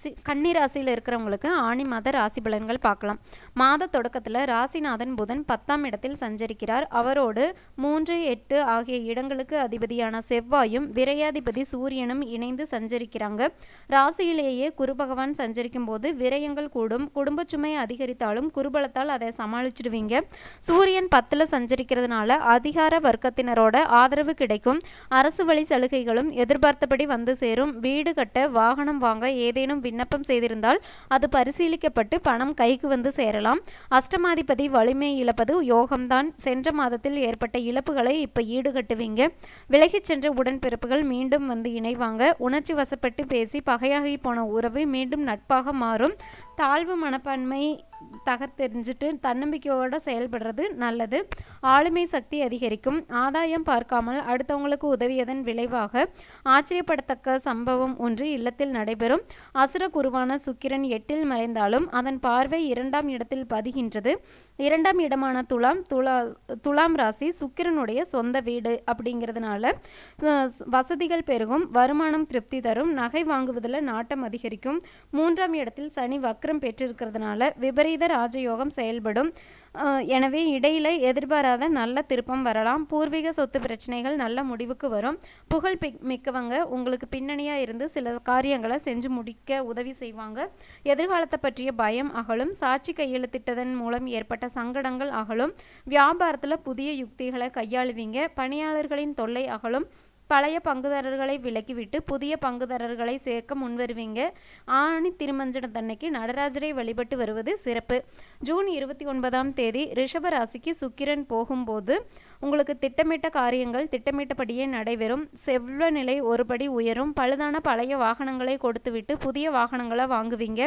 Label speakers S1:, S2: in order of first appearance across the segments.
S1: C கன்னி ராசியில் இருக்கிறவங்களுக்கு ஆணி மாத ராசி பலன்கள் பார்க்கலாம். மாத தொடக்கத்தில் ராசிநாதன் புதன் பத்தாம் இடத்தில் சஞ்சரிக்கிறார். அவரோடு மூன்று எட்டு ஆகிய இடங்களுக்கு அதிபதியான செவ்வாயும் விரையாதிபதி சூரியனும் இணைந்து சஞ்சரிக்கிறாங்க. ராசியிலேயே குரு பகவான் சஞ்சரிக்கும் போது விரயங்கள் கூடும். குடும்ப சுமை அதிகரித்தாலும் குருபலத்தால் அதை சமாளிச்சிடுவீங்க. சூரியன் பத்தில் சஞ்சரிக்கிறதுனால அதிகார வர்க்கத்தினரோட ஆதரவு கிடைக்கும். அரசு வழி சலுகைகளும் எதிர்பார்த்தபடி வந்து சேரும். வீடு கட்ட வாகனம் வாங்க ஏதேனும் விண்ணப்பம் செய்திருந்தால் அது பரிசீலிக்கப்பட்டு பணம் கைக்கு வந்து சேரலாம். அஷ்டமாதிபதி வலிமை இழப்பது யோகம்தான். சென்ற மாதத்தில் ஏற்பட்ட இழப்புகளை இப்போ ஈடுகட்டுவீங்க. விலகிச் சென்ற உடன்பிறப்புகள் மீண்டும் வந்து இணைவாங்க. உணர்ச்சி வசப்பட்டு பேசி பகையாகி போன உறவு மீண்டும் நட்பாக மாறும். தாழ்வு மனப்பான்மை தகர்த்தெறிஞ்சிட்டு தன்னம்பிக்கையோடு செயல்படுறது நல்லது. ஆளுமை சக்தி அதிகரிக்கும். ஆதாயம் பார்க்காமல் அடுத்தவங்களுக்கு உதவியதன் விளைவாக ஆச்சரியப்படத்தக்க சம்பவம் ஒன்று இல்லத்தில் நடைபெறும். அசுர குருவான சுக்கிரன் எட்டில் மறைந்தாலும் அதன் பார்வை இரண்டாம் இடத்தில் பதிகின்றது. இரண்டாம் இடமான துலாம் துலா துலாம் ராசி சுக்கிரனுடைய சொந்த வீடு அப்படிங்கிறதுனால வசதிகள் பெருகும் வருமானம் திருப்தி தரும் நகை வாங்குவதில் நாட்டம் அதிகரிக்கும். மூன்றாம் இடத்தில் சனி வக்ரம் பெற்றிருக்கிறதுனால விபரீத ராஜயோகம் செயல்படும். எனவே இடையில எதிர்பாராத நல்ல திருப்பம் வரலாம். பூர்வீக சொத்து பிரச்சனைகள் நல்ல முடிவுக்கு வரும். புகழ் பிக்- மிக்கவங்க உங்களுக்கு பின்னணியா இருந்து சில காரியங்களை செஞ்சு முடிக்க உதவி செய்வாங்க. எதிர்காலத்தை பற்றிய பயம் அகலும். சாட்சி கையெழுத்திட்டதன் மூலம் ஏற்பட்ட சங்கடங்கள் அகலும். வியாபாரத்துல புதிய யுக்திகளை கையாளுவீங்க. பணியாளர்களின் தொல்லை அகலும். பழைய பங்குதாரர்களை விலக்கிவிட்டு புதிய பங்குதாரர்களை சேர்க்க முன்வருவீங்க. ஆணி திருமஞ்சனத்தன்னைக்கு நடராஜரை வழிபட்டு வருவது சிறப்பு. ஜூன் இருபத்தி ஒன்பதாம் தேதி ரிஷப ராசிக்கு சுக்கிரன் போகும்போது உங்களுக்கு திட்டமிட்ட காரியங்கள் திட்டமிட்டபடியே நடைபெறும். செவ்வ நிலை ஒருபடி உயரும். பழுதான பழைய வாகனங்களை கொடுத்துவிட்டு புதிய வாகனங்களை வாங்குவீங்க.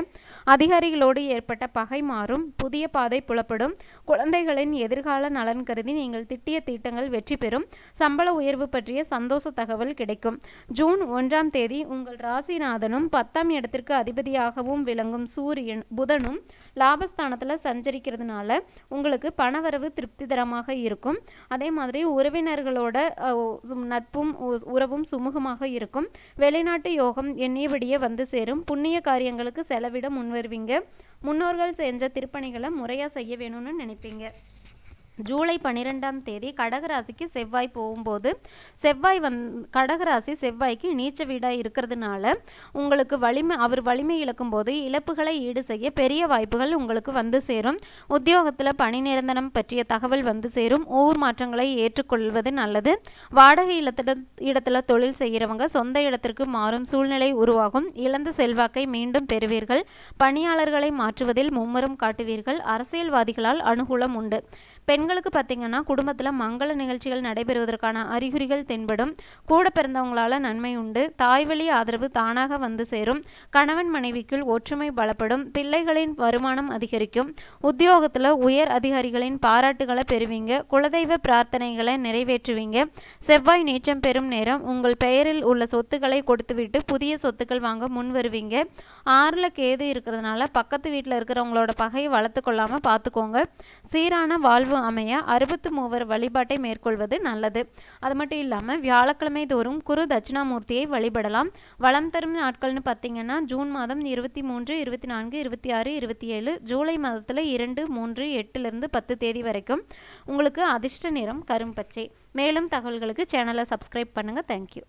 S1: அதிகாரிகளோடு ஏற்பட்ட பகை மாறும். புதிய பாதை புலப்படும். குழந்தைகளின் எதிர்கால நலன் கருதி நீங்கள் திட்டிய திட்டங்கள் வெற்றி பெறும். சம்பள உயர்வு பற்றிய சந்தோஷ தகவல் கிடைக்கும். ஜூன் ஒன்றாம் தேதி உங்கள் ராசிநாதனும் பத்தாம் இடத்திற்கு அதிபதியாகவும் விளங்கும் சூரியன் புதனும் லாபஸ்தானத்தில் சஞ்சரிக்கிறதுனால உங்களுக்கு பணவரவு திருப்திகரமாக இருக்கும். அதே மாதிரி உறவினர்களோட சும்- நட்பும் உ- உறவும் சுமூகமாக இருக்கும். வெளிநாட்டு யோகம் எண்ணியபடியே வந்து சேரும். புண்ணிய காரியங்களுக்கு செலவிட முன்வருவீங்க. முன்னோர்கள் செஞ்ச திருப்பணிகளை முறையாக செய்ய வேணும்னு நினைப்பீங்க. ஜூலை பன்னிரெண்டாம் தேதி கடகராசிக்கு செவ்வாய் போகும்போது செவ்வாய் வந் கடகராசி செவ்வாய்க்கு நீச்ச வீடாக இருக்கிறதுனால உங்களுக்கு வலிமை அவர் வலிமை இழக்கும் போது இழப்புகளை ஈடு செய்ய பெரிய வாய்ப்புகள் உங்களுக்கு வந்து சேரும். உத்தியோகத்தில் பணி நிரந்தரம் பற்றிய தகவல் வந்து சேரும். ஊர் மாற்றங்களை ஏற்றுக்கொள்வது நல்லது. வாடகை இடத்துல இடத்துல தொழில் செய்கிறவங்க சொந்த இடத்திற்கு மாறும் சூழ்நிலை உருவாகும். இழந்த செல்வாக்கை மீண்டும் பெறுவீர்கள். பணியாளர்களை மாற்றுவதில் மும்முரம் காட்டுவீர்கள். அரசியல்வாதிகளால் அனுகூலம் உண்டு. பெண்களுக்கு பார்த்தீங்கன்னா குடும்பத்தில் மங்கள நிகழ்ச்சிகள் நடைபெறுவதற்கான அறிகுறிகள் தென்படும். கூட பிறந்தவங்களால நன்மை உண்டு. தாய்வழி ஆதரவு தானாக வந்து சேரும். கணவன் மனைவிக்குள் ஒற்றுமை பலப்படும். பிள்ளைகளின் வருமானம் அதிகரிக்கும். உத்தியோகத்தில் உயர் அதிகாரிகளின் பாராட்டுகளை பெறுவீங்க. குலதெய்வ பிரார்த்தனைகளை நிறைவேற்றுவீங்க. செவ்வாய் நீச்சம் பெறும் நேரம் உங்கள் பெயரில் உள்ள சொத்துக்களை கொடுத்துவிட்டு புதிய சொத்துக்கள் வாங்க முன் வருவீங்க. ஆறில் கேது இருக்கிறதுனால பக்கத்து வீட்டில் இருக்கிறவங்களோட பகையை வளர்த்து கொள்ளாமல் பார்த்துக்கோங்க சீரான வாழ்வு அமைய அறுபத்து மூவர் வழிபாட்டை மேற்கொள்வது நல்லது. அது மட்டும் இல்லாமல் வியாழக்கிழமை தோறும் குரு தட்சிணாமூர்த்தியை வழிபடலாம். வளம் தரும் நாட்கள்னு பார்த்தீங்கன்னா ஜூன் மாதம் இருபத்தி மூன்று இருபத்தி நான்கு இருபத்தி ஆறு இருபத்தி ஏழு ஜூலை மாதத்தில் இரண்டு மூன்று எட்டுலேருந்து பத்து தேதி வரைக்கும் உங்களுக்கு அதிர்ஷ்ட நிறம் கரும்பச்சை. மேலும் தகவல்களுக்கு சேனலை சப்ஸ்கிரைப் பண்ணுங்கள் தேங்க்யூ